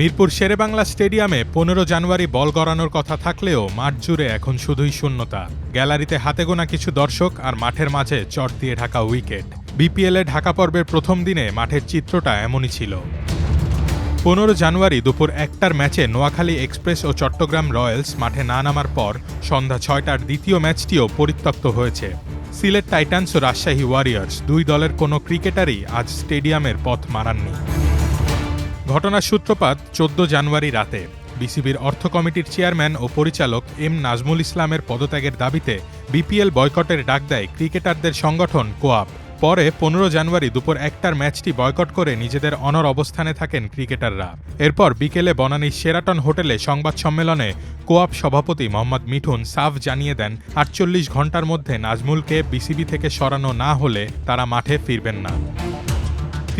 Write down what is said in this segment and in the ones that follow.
মিরপুর শেরেবাংলা স্টেডিয়ামে পনেরো জানুয়ারি বল গড়ানোর কথা থাকলেও মাঠ জুড়ে এখন শুধুই শূন্যতা। গ্যালারিতে হাতে গোনা কিছু দর্শক আর মাঠের মাঝে চট দিয়ে ঢাকা উইকেট। বিপিএলে ঢাকা পর্বের প্রথম দিনে মাঠের চিত্রটা এমনই ছিল। পনেরো জানুয়ারি দুপুর একটার ম্যাচে নোয়াখালী এক্সপ্রেস ও চট্টগ্রাম রয়্যালস মাঠে না নামার পর সন্ধ্যা ছয়টার দ্বিতীয় ম্যাচটিও পরিত্যক্ত হয়েছে। সিলেট টাইটান্স ও রাজশাহী ওয়ারিয়র্স দুই দলের কোনো ক্রিকেটারই আজ স্টেডিয়ামের পথ মারাননি। ঘটনার সূত্রপাত চোদ্দ জানুয়ারি রাতে। বিসিবির অর্থ কমিটির চেয়ারম্যান ও পরিচালক এম নাজমুল ইসলামের পদত্যাগের দাবিতে বিপিএল বয়কটের ডাক দেয় ক্রিকেটারদের সংগঠন কোয়াপ পরে পনেরো জানুয়ারি দুপুর একটার ম্যাচটি বয়কট করে নিজেদের অনর অবস্থানে থাকেন ক্রিকেটাররা। এরপর বিকেলে বনানীর সেরাটন হোটেলে সংবাদ সম্মেলনে কোয়াপ সভাপতি মোহাম্মদ মিঠুন সাফ জানিয়ে দেন, আটচল্লিশ ঘণ্টার মধ্যে নাজমুলকে বিসিবি থেকে সরানো না হলে তারা মাঠে ফিরবেন না।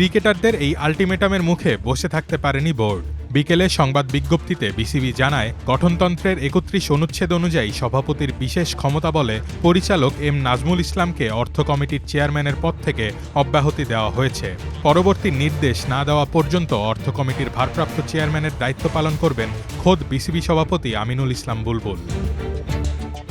ক্রিকেটারদের এই আলটিমেটামের মুখে বসে থাকতে পারেনি বোর্ড। বিকেলে সংবাদ বিজ্ঞপ্তিতে বিসিবি জানায়, গঠনতন্ত্রের একত্রিশ অনুচ্ছেদ অনুযায়ী সভাপতির বিশেষ ক্ষমতা বলে পরিচালক এম নাজমুল ইসলামকে অর্থ কমিটির চেয়ারম্যানের পদ থেকে অব্যাহতি দেওয়া হয়েছে। পরবর্তী নির্দেশ না দেওয়া পর্যন্ত অর্থ কমিটির ভারপ্রাপ্ত চেয়ারম্যানের দায়িত্ব পালন করবেন খোদ বিসিবি সভাপতি আমিনুল ইসলাম বুলবুল।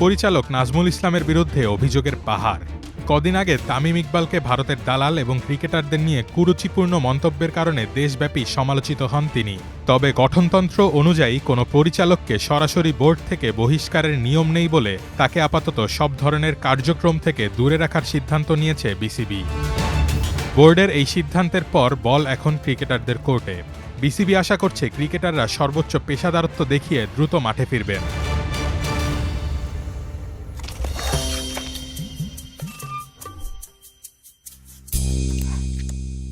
পরিচালক নাজমুল ইসলামের বিরুদ্ধে অভিযোগের পাহাড়। কদিন আগে তামিম ইকবালকে ভারতের দালাল এবং ক্রিকেটারদের নিয়ে কুরুচিপূর্ণ মন্তব্যের কারণে দেশব্যাপী সমালোচিত হন তিনি। তবে গঠনতন্ত্র অনুযায়ী কোনো পরিচালককে সরাসরি বোর্ড থেকে বহিষ্কারের নিয়ম নেই বলে তাকে আপাতত সব ধরনের কার্যক্রম থেকে দূরে রাখার সিদ্ধান্ত নিয়েছে বিসিবি। বোর্ডের এই সিদ্ধান্তের পর বল এখন ক্রিকেটারদের কোর্টে। বিসিবি আশা করছে ক্রিকেটাররা সর্বোচ্চ পেশাদারত্ব দেখিয়ে দ্রুত মাঠে ফিরবেন।